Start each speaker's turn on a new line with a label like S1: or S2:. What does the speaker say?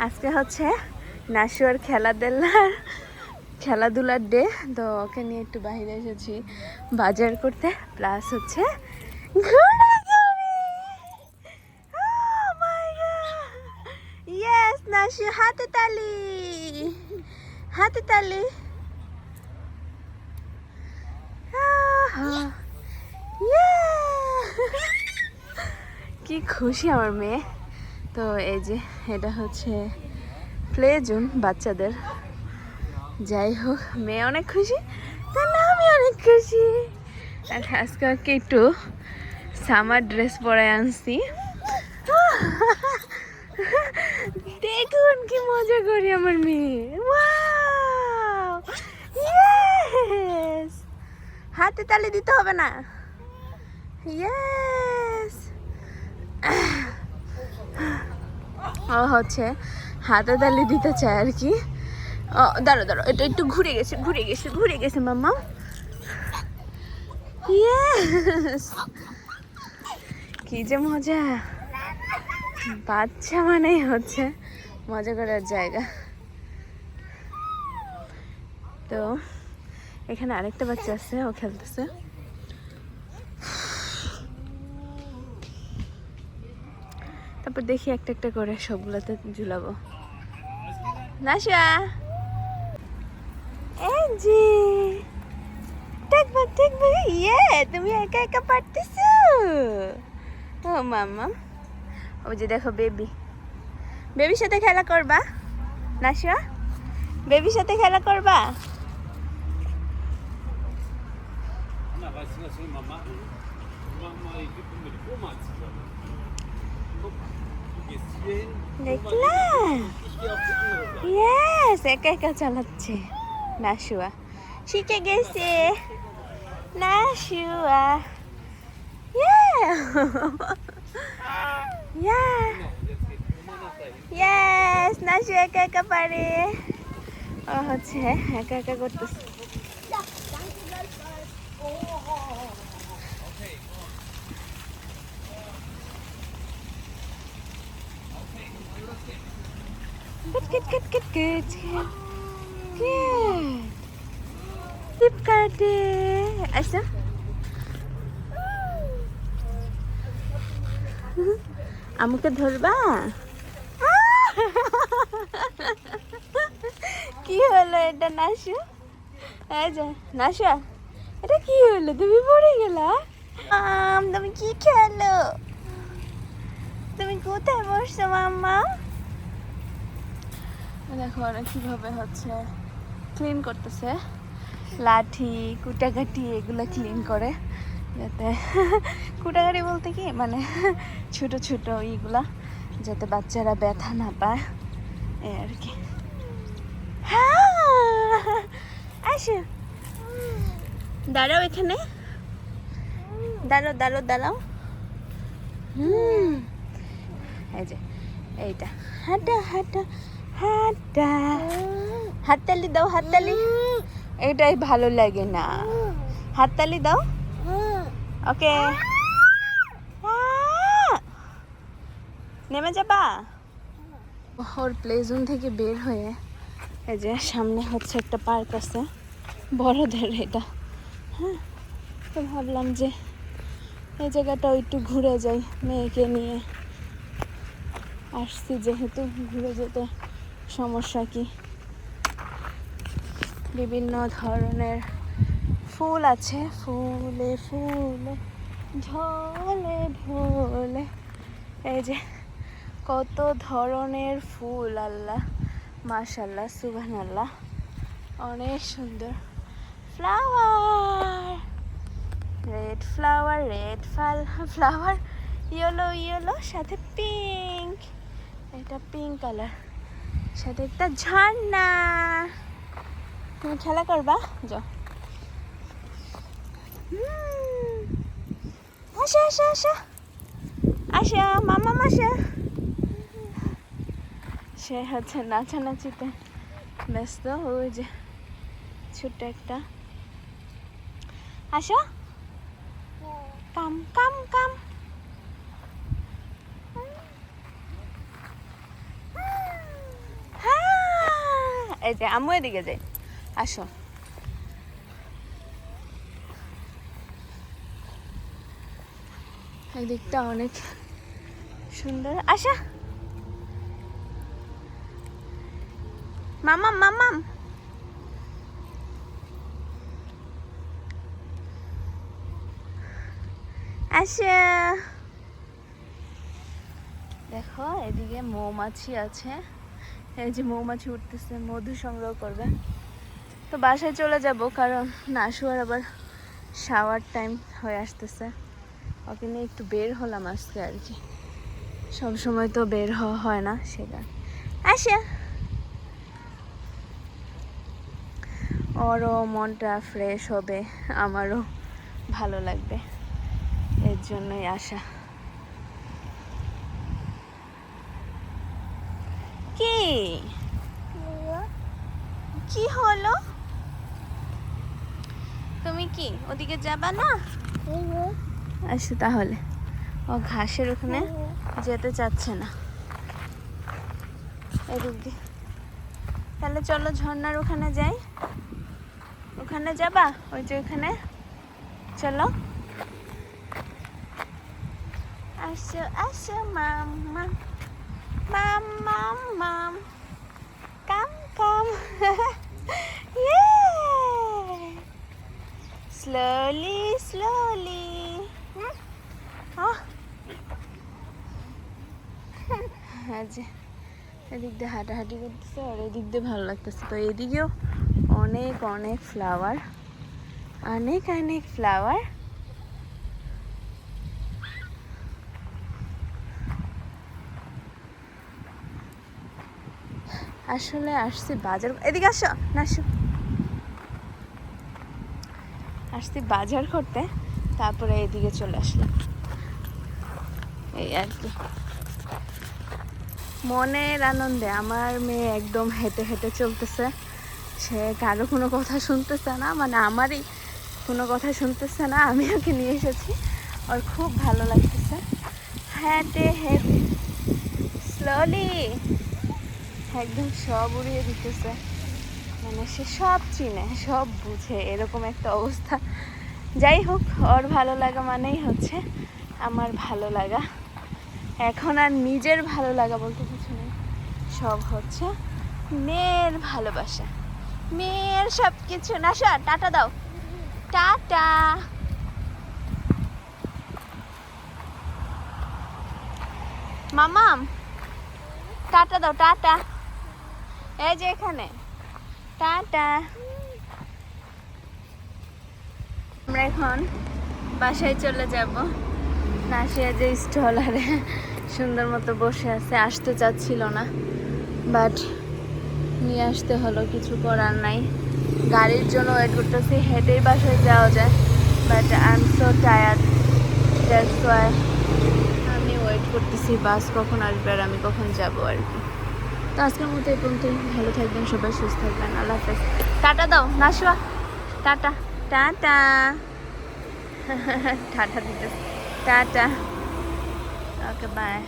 S1: আজকে হচ্ছে নাশুয়ার খেলাধুলার খেলাধুলার ডে তো ওকে নিয়ে একটু বাইরে এসেছি বাজার করতে। প্লাস হচ্ছে ইয়েস নাশু হাতে তালি! হাতে তালি! কি খুশি আমার মেয়ে। তো এই যে, এটা হচ্ছে প্লে জোন বাচ্চাদের। যাই হোক, মেয়ে অনেক খুশি না আমি অনেক খুশি। আর আজকে ওকে একটু সামার ড্রেস পরে আনছি। দেখুন কি মজা করি আমার মেয়ে! হাতে তালি দিতে হবে না। ইয়েস ও হচ্ছে হাতে তালি দিতে চায় আর কি। দাঁড়ো দাঁড়ো এটা একটু ঘুরে গেছে ঘুরে গেছে ঘুরে গেছে, মাম্মা। কি যে মজা। বাচ্চা মানেই হচ্ছে মজা করার জায়গা। তো, এখানে আরেকটা বাচ্চা আছে, ও খেলতেছে। তারপর দেখি একটা একটা করে সবগুলোতে ঝুলাবো। নাশা! এই জি দেখবা দেখবা ইয়ে তুমি একা একা পারতেছো। ও মামা ওই যে দেখো বেবি। বেবির সাথে খেলা করবা? নাশা? বেবির সাথে খেলা করবা?
S2: Na,
S1: দেখলা. ইয়েস একা একা চালাচ্ছে নাশুয়া শিখে গেছে নাশুয়া. Yes, নাশু একা একা পারে ও হচ্ছে একা একা করতেছে Good, good, good, good, good. Good. Tip কাটে আচ্ছা আমাকে ধরবা কি হলো এটা নাশু নাশা এটা কি হলো তুমি পড়ে গেলা তুমি কি খেলো তুমি কোথায় বসছো মাম্মা দেখো ওরা কীভাবে হচ্ছে ক্লিন করতেছে। লাঠি, কুটাকাটি এগুলো ক্লিন করে। যাতে কুটাকাটি বলতে কি? মানে ছোট ছোট ইগুলা, যাতে বাচ্চারা ব্যথা না পায়। এই আর কি। হ্যাঁ! আসো। দাঁড়াও এখানে। দাঁড়াও দাঁড়াও দাঁড়াও। হুম। এই যে, এইটা। হাঁটা হাঁটা। হাততালি দাও হাততালি। এটাই ভালো লাগে না। হাততালি দাও। ওকে। নেমে যাবা? ওর প্লে জোন থেকে বের হয়ে এই যে সামনে হচ্ছে একটা পার্ক আছে। বড়দের এটা। হ্যাঁ তো ভাবলাম যে এই জায়গাটাও একটু ঘুরে যাই মেয়েকে নিয়ে। আসছি যেহেতু ঘুরে যেতে। সমস্যা কি? বিভিন্ন ধরনের ফুল আছে। ফুলে ফুলে, ঝলে ঢোলে এই যে, কত ধরনের ফুল, আল্লাহ। মাশাল্লাহ সুবান আল্লাহ অনেক সুন্দর। ফ্লাওয়ার। রেড ফ্লাওয়ার, রেড ফাল ফ্লাওয়ার, ইয়েলো ইয়েলো, সাথে পিঙ্ক। এটা পিঙ্ক কালার। সাথে একটা ঝর্ণা। তুমি খেলা করবা? যাও। আসো আসো আসো। আসো, মামা আসো সে হচ্ছে নাচানাচিতে ব্যস্ত। ওই যে ছোট্ট একটা। আসো। কাম কাম কাম। এই যে আম্মু এদিকে যাই। আসো। এই দিকটা অনেক সুন্দর। আশা মামাম মামাম। আশা দেখো এদিকে মৌমাছি আছে। এই যে মৌমাছি উঠতেছে, মধু সংগ্রহ করবে। তো বাসায় চলে যাব, কারণ নাশুয়ার আবার শাওয়ার টাইম হয়ে আসতেছে। ওকে নিয়ে একটু বের হলাম আজকে আর কি। সব সময় তো বের হওয়া হয় না সেটা আসা ওরও মনটা ফ্রেশ হবে, আমারও ভালো লাগবে। এর জন্যই আসা। কি? কি হলো? তুমি কি, ওদিকে যাবা না? আচ্ছা তাহলে। ও ঘাসের ওখানে যেতে চাচ্ছে না। এদিক দিয়ে। তাহলে চলো ঝর্নার ওখানে যাই। ওখানে যাবা? ওই যে ওখানে। চলো। আসো আসো মাম্মা মাম মাম মাম কাম কাম স্লোলি স্লোলি হ্যাঁ যে এদিক দিয়ে হাঁটাহাঁটি করতেছে আর এদিক দিয়ে ভালো লাগতেছে। তো এদিকেও অনেক অনেক ফ্লাওয়ার অনেক অনেক ফ্লাওয়ার আসলে আসছি বাজার এদিকে আসো, না আসো। আসছি বাজার করতে, তারপরে এদিকে চলে আসলাম। এই আর কি। মনের আনন্দে আমার মেয়ে একদম হেঁটে হেঁটে চলতেছে। সে কারও কোনো কথা শুনতেছে না মানে আমারই কোনো কথা শুনতেছে না, আমি ওকে নিয়ে এসেছি। ওর খুব ভালো লাগতেছে। হেঁটে হেঁটে স্লোলি একদম সব উড়িয়ে দিতেছে। মানে সে সব চিনে, সব বুঝে, এরকম একটা অবস্থা। যাই হোক, ওর ভালো লাগা মানেই হচ্ছে আমার ভালো লাগা। এখন আর নিজের ভালো লাগা বলতে কিছু নেই। সব হচ্ছে মেয়ের ভালোবাসা। মেয়ের সব কিছু না সা টাটা দাও। টাটা। মামাম, টাটা দাও, টাটা। এই যে এখানে। টাটা। আমরা এখন বাসায় চলে যাব। নাসিয়া যে স্টলারে সুন্দর মতো বসে আছে, আসতে চাচ্ছিল না। বাট নিয়ে আসতে হলো, কিছু করার নাই। গাড়ির জন্য ওয়েট করতেছি, হেঁটেই বাসায় যাওয়া যায় but I am so tired why আমি ওয়েট করতেছি, বাস কখন আসবে আর আমি কখন যাব আর কি। তো আজকের মতো এই পর্যন্তই। ভালো থাকবেন, সবাই সুস্থ থাকবেন। আল্লাহ হাফেজ। টাটা দাও নাসুয়া টাটা। টাটা। টাটা দিতে টাটা। Okay bye